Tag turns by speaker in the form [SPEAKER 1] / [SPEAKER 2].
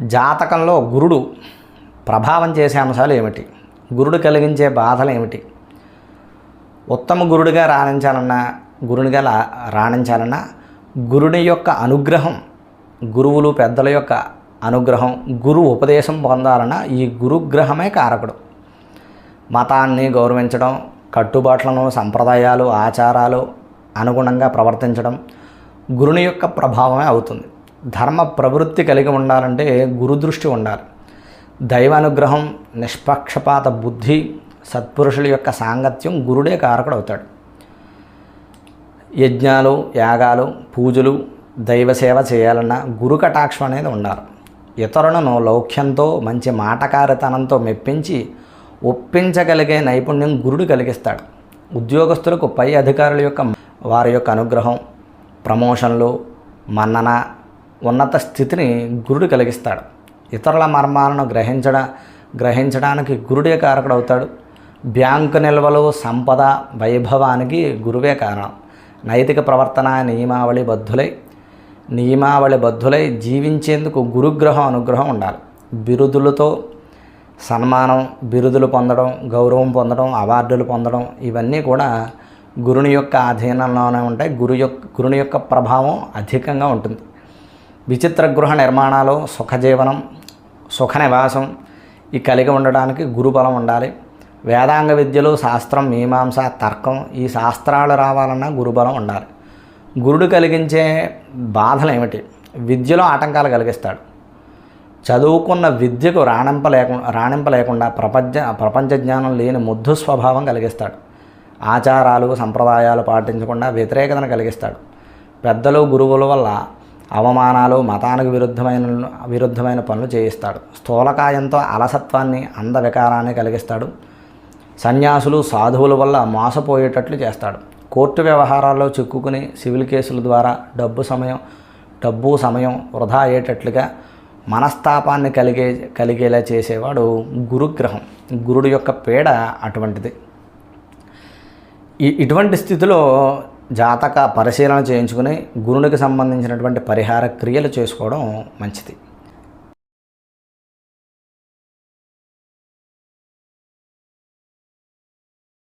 [SPEAKER 1] జాతకంలో గురుడు ప్రభావం చేసే అంశాలు ఏమిటి? గురుడు కలిగించే బాధలు ఏమిటి? ఉత్తమ గురుడిగా రాణించాలన్నా గురునిగా రాణించాలన్నా గురుని యొక్క అనుగ్రహం గురువులు పెద్దల యొక్క అనుగ్రహం గురు ఉపదేశం పొందాలన్నా ఈ గురుగ్రహమే కారకుడు. మతాన్ని గౌరవించడం కట్టుబాట్లను సంప్రదాయాలు ఆచారాలు అనుగుణంగా ప్రవర్తించడం గురుని యొక్క ప్రభావమే అవుతుంది. ధర్మ ప్రవృత్తి కలిగి ఉండాలంటే గురుదృష్టి ఉండాలి. దైవానుగ్రహం నిష్పక్షపాత బుద్ధి సత్పురుషుల యొక్క సాంగత్యం గురుడే కారకుడు అవుతాడు యజ్ఞాలు యాగాలు పూజలు దైవ సేవ చేయాలన్నా గురు కటాక్షం అనేది ఉండాలి. ఇతరులను లౌక్యంతో మంచి మాటకారితనంతో మెప్పించి ఒప్పించగలిగే నైపుణ్యం గురుడు కలిగిస్తాడు. ఉద్యోగస్తులకు పై అధికారుల యొక్క వారి యొక్క అనుగ్రహం ప్రమోషన్లు మన్నన ఉన్నత స్థితిని గురుడు కలిగిస్తాడు. ఇతరుల మర్మాలను గ్రహించడ గ్రహించడానికి గురుడే కారకుడవుతాడు. బ్యాంకు నిల్వలు సంపద వైభవానికి గురువే కారణం. నైతిక ప్రవర్తన నియమావళి బద్ధులై నియమావళి బద్ధులై జీవించేందుకు గురుగ్రహం అనుగ్రహం ఉండాలి. బిరుదులతో సన్మానం బిరుదులు పొందడం గౌరవం పొందడం అవార్డులు పొందడం ఇవన్నీ కూడా గురుని యొక్క అధీనంలోనే ఉంటాయి. గురు యొక్క గురుని యొక్క ప్రభావం అధికంగా ఉంటుంది. విచిత్ర గృహ నిర్మాణాలు సుఖజీవనం సుఖ నివాసం ఈ కలిగి ఉండడానికి గురుబలం ఉండాలి. వేదాంగ విద్యలు శాస్త్రం మీమాంస తర్కం ఈ శాస్త్రాలు రావాలన్నా గురుబలం ఉండాలి. గురుడు కలిగించే బాధలు ఏమిటి విద్యలో ఆటంకాలు కలిగిస్తాడు. చదువుకున్న విద్యకు రాణింపలేకు రాణింపలేకుండా ప్రపంచ ప్రపంచ జ్ఞానం లేని ముద్దు స్వభావం కలిగిస్తాడు. ఆచారాలు సంప్రదాయాలు పాటించకుండా వ్యతిరేకతను కలిగిస్తాడు. పెద్దలు గురువుల వల్ల అవమానాలు మతానికి విరుద్ధమైన విరుద్ధమైన పనులు చేయిస్తాడు. స్థూలకాయంతో అలసత్వాన్ని అందవికారాన్ని కలిగిస్తాడు. సన్యాసులు సాధువుల వల్ల మోసపోయేటట్లు చేస్తాడు. కోర్టు వ్యవహారాల్లో చిక్కుకుని సివిల్ కేసుల ద్వారా డబ్బు సమయం డబ్బు సమయం వృధా అయ్యేటట్లుగా మనస్తాపాన్ని కలిగే కలిగేలా చేసేవాడు గురుగ్రహం. గురుడు యొక్క పీడ అటువంటిది. ఈ ఇటువంటి స్థితిలో జాతక పరిశీలన చేయించుకుని గురునికి సంబంధించినటువంటి పరిహార క్రియలు చేసుకోవడం మంచిది.